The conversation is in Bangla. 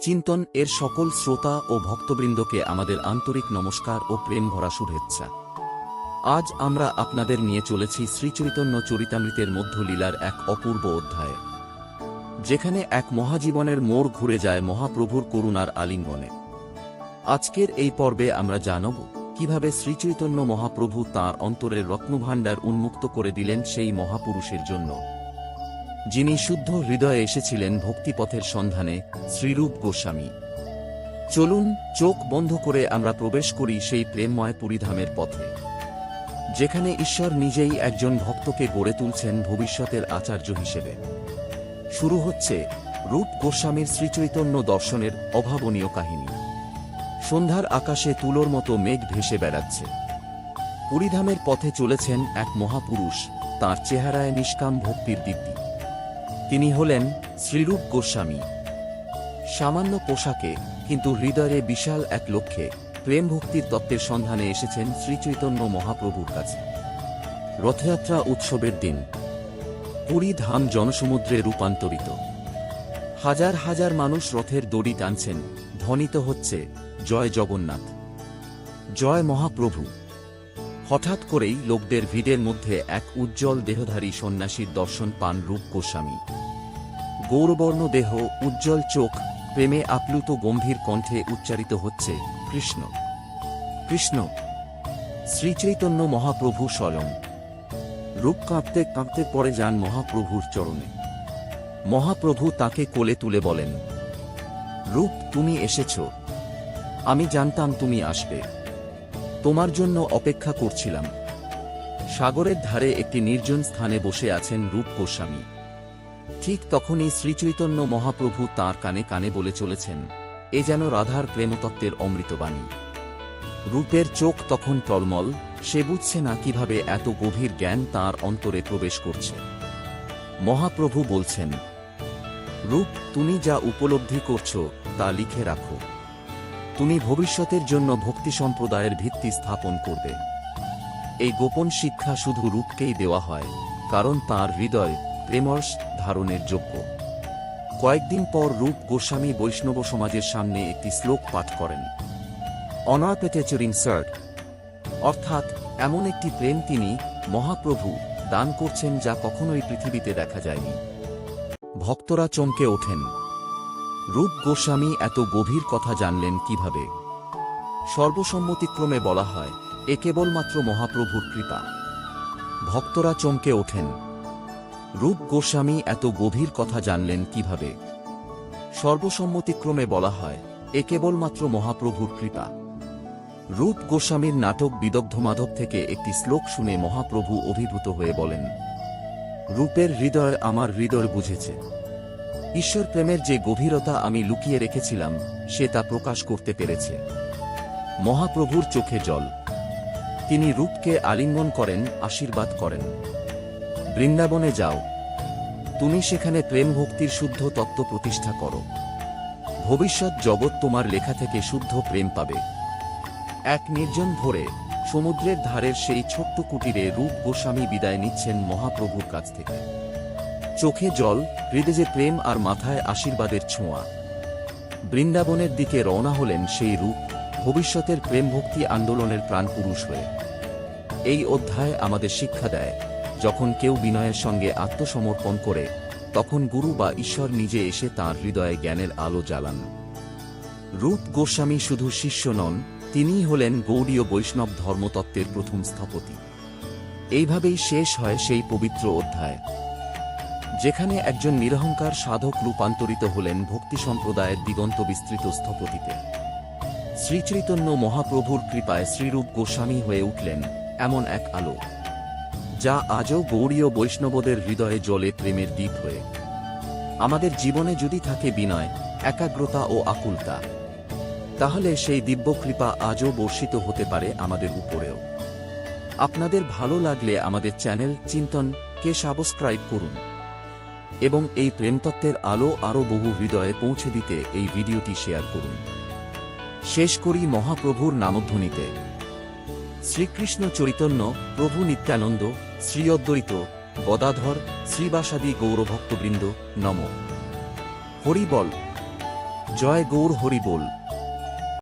চিন্তন এর সকল শ্রোতা ও ভক্তবৃন্দকে আমাদের আন্তরিক নমস্কার ও প্রেম ভরা শুভেচ্ছা। আজ আমরা আপনাদের নিয়ে চলেছি শ্রীচৈতন্য চরিতামৃতের মধ্যলীলার এক অপূর্ব অধ্যায়। যেখানে এক মহাজীবনের মোড় ঘুরে যায় মহাপ্রভুর করুণার আলিঙ্গনে। আজকের এই পর্বে আমরা জানব কীভাবে শ্রীচৈতন্য মহাপ্রভু তাঁর অন্তরের রত্নভাণ্ডার উন্মুক্ত করে দিলেন সেই মহাপুরুষের জন্য। যিনি শুদ্ধ হৃদয়ে এসেছিলেন ভক্তিপথের সন্ধানে, শ্রীরূপ গোস্বামী। চলুন চোখ বন্ধ করে আমরা প্রবেশ করি সেই প্রেমময় পুরীধামের পথে। যেখানে ঈশ্বর নিজেই একজন ভক্তকে গড়ে তুলছেন ভবিষ্যতের আচার্য হিসেবে। শুরু হচ্ছে রূপ গোস্বামীর শ্রীচৈতন্য দর্শনের অভাবনীয় কাহিনী। সন্ধ্যার আকাশে তুলোর মতো মেঘ ভেসে বেড়াচ্ছে। পুরীধামের পথে চলেছেন এক মহাপুরুষ, তার চেহারায় নিষ্কাম ভক্তির দীপ্তি তিনি হলেন শ্রীরূপ গোস্বামী। সামান্য পোশাকে, কিন্তু হৃদয়ে বিশাল এক লক্ষ্যে প্রেম ভক্তির তত্ত্বের সন্ধানে এসেছেন শ্রীচৈতন্য মহাপ্রভুর কাছে। রথযাত্রা উৎসবের দিন। পুরী ধাম জনসমুদ্রে রূপান্তরিত। হাজার হাজার মানুষ রথের দড়ি টানছেন, ধ্বনিত হচ্ছে, জয় জগন্নাথ। জয় মহাপ্রভু। হঠাৎ করেই লোকদের ভিড়ের মধ্যে এক উজ্জ্বল দেহধারী সন্ন্যাসীর দর্শন পান রূপ গোস্বামী। গৌরবর্ণ দেহ, উজ্জ্বল চোখ, প্রেমে আপ্লুত গম্ভীর কণ্ঠে উচ্চারিত হচ্ছে, কৃষ্ণ কৃষ্ণ, শ্রীচৈতন্য মহাপ্রভু স্বয়ং। রূপ কাঁপতে কাঁপতে পরে যান মহাপ্রভুর চরণে। মহাপ্রভু তাকে কোলে তুলে বলেন, রূপ, তুমি এসেছ। আমি জানতাম তুমি আসবে। তোমার জন্য অপেক্ষা করছিলাম। সাগরের ধারে একটি নির্জন স্থানে বসে আছেন রূপ গোস্বামী। ঠিক তখনই শ্রীচৈতন্য মহাপ্রভু তার কানে কানে বলে চলেছেন, এ যেন রাধার প্রেমতত্ত্বের অমৃতবাণী। রূপের চোখ তখন টলমল, সে বুঝছে না কীভাবে এত গভীর জ্ঞান তার অন্তরে প্রবেশ করছে। মহাপ্রভু বলছেন, রূপ, তুমি যা উপলব্ধি করছ তা লিখে রাখো। তুমি ভবিষ্যতের জন্য ভক্তি সম্প্রদায়ের ভিত্তি স্থাপন করবে। এই গোপন শিক্ষা শুধু রূপকেই দেওয়া হয়, কারণ তার হৃদয় প্রেমর্স ধারণের যোগ্য। কয়েকদিন পর রূপ গোস্বামী বৈষ্ণব সমাজের সামনে একটি শ্লোক পাঠ করেন। অনাপেটেচুরিং সার্ট অর্থাৎ, এমন একটি প্রেম তিনি মহাপ্রভু দান করছেন যা কখনোই পৃথিবীতে দেখা যায়নি। ভক্তরা চমকে ওঠেন। রূপ গোস্বামী এত গভীর কথা জানলেন কীভাবে? সর্বসম্মতিক্রমে বলা হয়, এ কেবলমাত্র মহাপ্রভুর কৃপা। ভক্তরা চমকে ওঠেন। রূপ গোস্বামী এত গভীর কথা জানলেন কীভাবে? সর্বসম্মতিক্রমে বলা হয়, এ কেবলমাত্র মহাপ্রভুর কৃপা। রূপ গোস্বামীর নাটক বিদগ্ধ মাধব থেকে একটি শ্লোক শুনে মহাপ্রভু অভিভূত হয়ে বলেন, রূপের হৃদয় আমার হৃদয় বুঝেছে। ঈশ্বর প্রেমের যে গভীরতা আমি লুকিয়ে রেখেছিলাম, সে তা প্রকাশ করতে পেরেছে। মহাপ্রভুর চোখে জল। তিনি রূপকে আলিঙ্গন করেন, আশীর্বাদ করেন। বৃন্দাবনে যাও। তুমি সেখানে প্রেম ভক্তির শুদ্ধ তত্ত্ব প্রতিষ্ঠা করো। ভবিষ্যৎ জগৎ তোমার লেখা থেকে শুদ্ধ প্রেম পাবে। এক নির্জন ভোরে, সমুদ্রের ধারের সেই ছোট্ট কুটিরে রূপ গোস্বামী বিদায় নিচ্ছেন মহাপ্রভুর কাছ থেকে। চোখে জল, হৃদয়ে প্রেম আর মাথায় আশীর্বাদের ছোঁয়া। বৃন্দাবনের দিকে রওনা হলেন সেই রূপ, ভবিষ্যতের প্রেম ভক্তি আন্দোলনের প্রাণপুরুষ হয়ে। এই অধ্যায় আমাদের শিক্ষা দেয়, যখন কেউ বিনয়ের সঙ্গে আত্মসমর্পণ করে, তখন গুরু বা ঈশ্বর নিজে এসে তাঁর হৃদয়ে জ্ঞানের আলো জ্বালান। রূপ গোস্বামী শুধু শিষ্য নন, তিনিই হলেন গৌড়ীয় বৈষ্ণব ধর্মতত্ত্বের প্রথম স্থপতি। এইভাবেই শেষ হয় সেই পবিত্র অধ্যায়। যেখানে একজন নিরহংকার সাধক রূপান্তরিত হলেন ভক্তি সম্প্রদায়ের দিগন্ত বিস্তৃত স্থপতিতে। শ্রীচৈতন্য মহাপ্রভুর কৃপায় শ্রীরূপ গোস্বামী হয়ে উঠলেন এমন এক আলো, যা আজও গৌরীয় বৈষ্ণবদের হৃদয়ে জলে প্রেমের দ্বীপ হয়ে। আমাদের জীবনে যদি থাকে বিনয়, একাগ্রতা ও আকুলতা, তাহলে সেই দিব্য কৃপা আজও বর্ষিত হতে পারে আমাদের উপরেও। আপনাদের ভালো লাগলে আমাদের চ্যানেল চিন্তন কে সাবস্ক্রাইব করুন। এবং এই প্রেমতত্ত্বের আলো আরও বহু হৃদয়ে পৌঁছে দিতে এই ভিডিওটি শেয়ার করুন। শেষ করি মহাপ্রভুর নামধ্বনিতে। শ্রীকৃষ্ণ চৈতন্য, প্রভু নিত্যানন্দ, শ্রী অদ্বৈত, গদাধর, শ্রীবাসাদি গৌরভক্তবৃন্দ, নম। হরিবল জয় গৌর হরি বল।